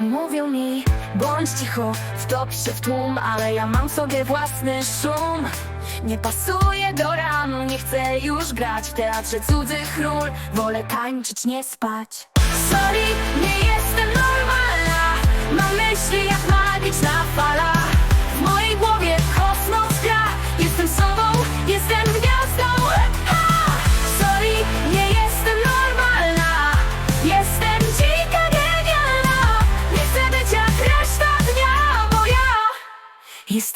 Mówią mi, bądź cicho, wtop się w tłum Ale ja mam sobie własny szum. Nie pasuję do ram, nie chcę już grać W teatrze cudzych ról, wolę tańczyć, nie spać. Sorry, nie jestem normalna. Mam myśli jak magiczna fala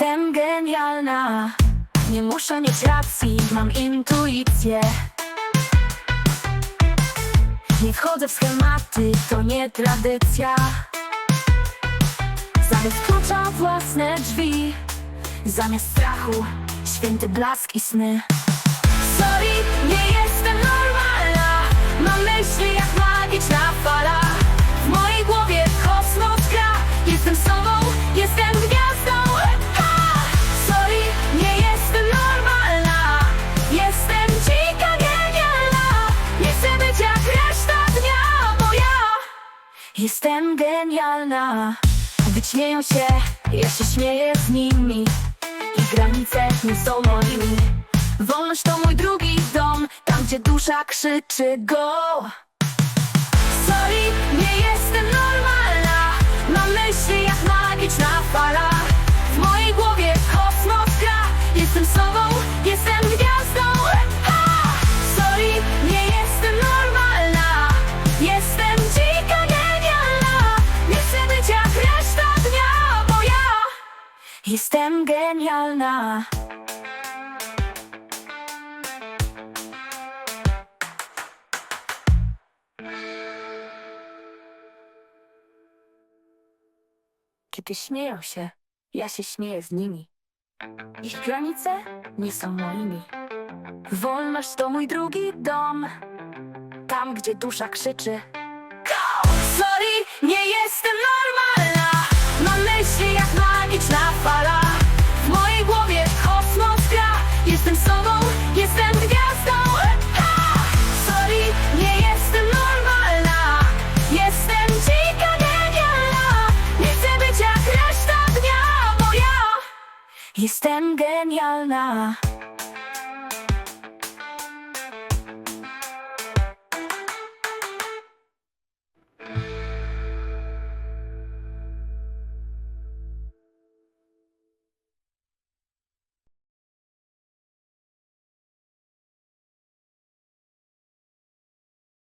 jestem genialna. Nie muszę mieć racji, mam intuicję. Nie wchodzę w schematy, to nie tradycja. Zamiast klucza własne drzwi Zamiast strachu, święty blask i sny. Sorry, nie jestem normalna. Mam myśli jak jestem genialna. Gdy śmieją się, ja się śmieję z nimi. Ich granice nie są moimi. Wolność to mój drugi dom Tam gdzie dusza krzyczy go. Sorry, jestem genialna Kiedy śmieją się, ja się śmieję z nimi. Ich granice nie są moimi. Wolność to mój drugi dom. Tam, gdzie dusza krzyczy. Go! Sorry, nie jestem normalna. Mam myśli jak fala. W mojej głowie kosmos gra. Jestem sobą, jestem gwiazdą. Ha! Sorry, nie jestem normalna. Jestem dzika, genialna. Nie chcę być jak reszta dnia, bo ja jestem genialna.